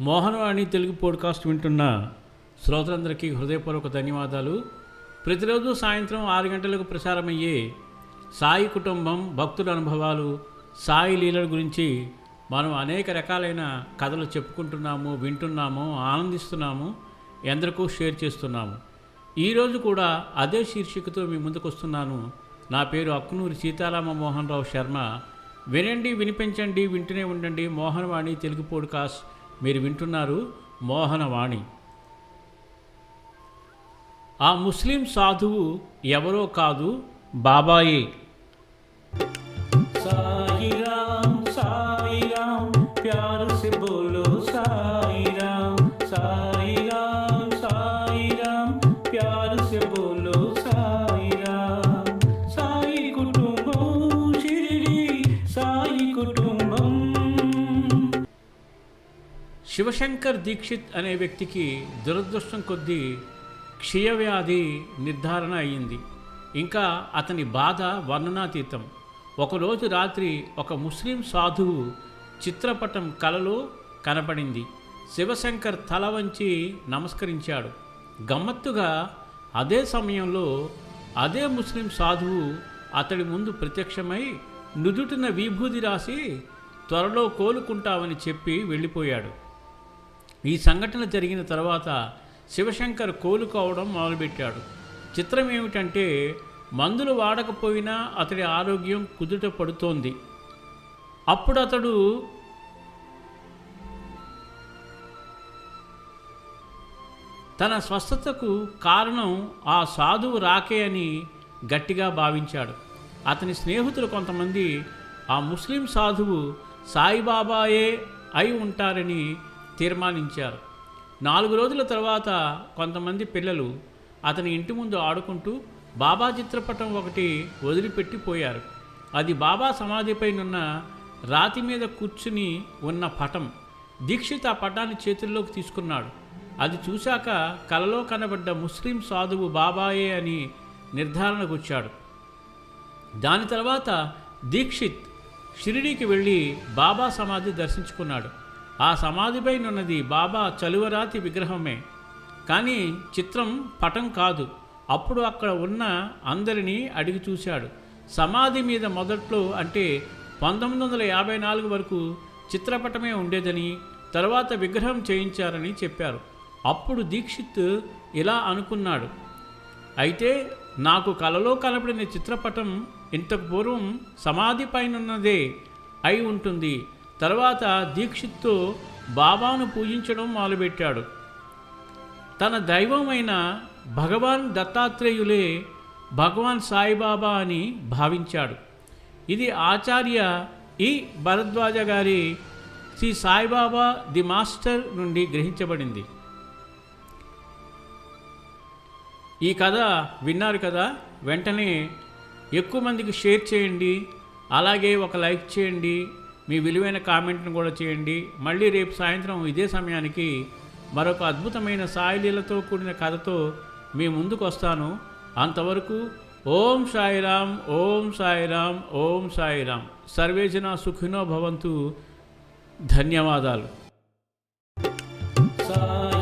Mohanavani Telugu podcast వింటున్న శ్రోతలందరికీ హృదయపూర్వక ధన్యవాదాలు. ప్రతిరోజు సాయంత్రం ఆరు గంటలకు ప్రసారమయ్యే సాయి కుటుంబం భక్తుల అనుభవాలు సాయి లీలల గురించి మనం అనేక రకాలైన కథలు చెప్పుకుంటున్నాము వింటున్నాము ఆనందిస్తున్నాము ఎందరికో షేర్ చేస్తున్నాము. ఈరోజు కూడా అదే శీర్షికతో మీ ముందుకు వస్తున్నాను నా పేరు అక్కునూరి సీతారామ మోహన్ రావు శర్మ. వినండి వినిపించండి వింటూనే ఉండండి మోహనవాణి తెలుగు పోడ్కాస్ట్. మీరు వింటున్నారు మోహనవాణి. ఆ ముస్లిం సాధువు ఎవరో కాదు బాబాయే. శివశంకర్ దీక్షిత్ అనే వ్యక్తికి దురదృష్టం కొద్దీ క్షయవ్యాధి నిర్ధారణ అయ్యింది. ఇంకా అతని బాధ వర్ణనాతీతం. ఒకరోజు రాత్రి ఒక ముస్లిం సాధువు చిత్రపటం కలలో కనపడింది. శివశంకర్ తల వంచి నమస్కరించాడు. గమ్మత్తుగా అదే సమయంలో అదే ముస్లిం సాధువు అతడి ముందు ప్రత్యక్షమై నుదుటిన విభూది రాసి త్వరలో కోలుకుంటావని చెప్పి వెళ్ళిపోయాడు. ఈ సంఘటన జరిగిన తర్వాత శివశంకర్ కోలుకోవడం మొదలుపెట్టాడు. చిత్రం ఏమిటంటే మందులు వాడకపోయినా అతడి ఆరోగ్యం కుదుట పడుతోంది. అప్పుడు అతడు తన స్వస్థతకు కారణం ఆ సాధువు రాకే అని గట్టిగా భావించాడు. అతని స్నేహితులు కొంతమంది ఆ ముస్లిం సాధువు సాయిబాబాయే అయి ఉంటారని తీర్మానించారు. నాలుగు రోజుల తర్వాత కొంతమంది పిల్లలు అతని ఇంటి ముందు ఆడుకుంటూ బాబా చిత్రపటం ఒకటి వదిలిపెట్టి పోయారు. అది బాబా సమాధిపైనున్న రాతి మీద కూర్చుని ఉన్న పటం దీక్షిత్ ఆ పటాన్ని చేతుల్లోకి తీసుకున్నాడు. అది చూశాక కలలో కనబడ్డ ముస్లిం సాధువు బాబాయే అని నిర్ధారణకు వచ్చాడు. దాని తర్వాత దీక్షిత్ షిరిడీకి వెళ్ళి బాబా సమాధి దర్శించుకున్నాడు. ఆ సమాధిపైనున్నది బాబా చలువరాతి విగ్రహమే. కానీ చిత్రం పటం కాదు. అప్పుడు అక్కడ ఉన్న అందరినీ అడిగి చూశాడు. సమాధి మీద మొదట్లో అంటే పంతొమ్మిది వందల యాభై నాలుగు వరకు చిత్రపటమే ఉండేదని తర్వాత విగ్రహం చేయించారని చెప్పారు. అప్పుడు దీక్షిత్ ఇలా అనుకున్నాడు. అయితే నాకు కలలో కనబడిన చిత్రపటం ఇంతకు పూర్వం సమాధి పైనున్నదే అయి ఉంటుంది. తర్వాత దీక్షిత్తో బాబాను పూజించడం మొదలుపెట్టాడు. తన దైవమైన భగవాన్ దత్తాత్రేయులే భగవాన్ సాయిబాబా అని భావించాడు. ఇది ఆచార్య ఈ భరద్వాజ గారి శ్రీ సాయిబాబా ది మాస్టర్ నుండి గ్రహించబడింది. ఈ కథ విన్నారు కదా? వెంటనే ఎక్కువ మందికి షేర్ చేయండి. అలాగే ఒక లైక్ చేయండి. మీ విలువైన కామెంట్ను కూడా చేయండి. మళ్ళీ రేపు సాయంత్రం ఇదే సమయానికి మరొక అద్భుతమైన సాయిలీలతో కూడిన కథతో మీ ముందుకు వస్తాను. అంతవరకు ఓం సాయిరామ్ ఓం సాయిరామ్ ఓం సాయిరామ్. సర్వేజన సుఖినో భవంతు. ధన్యవాదాలు. సాయిరామ్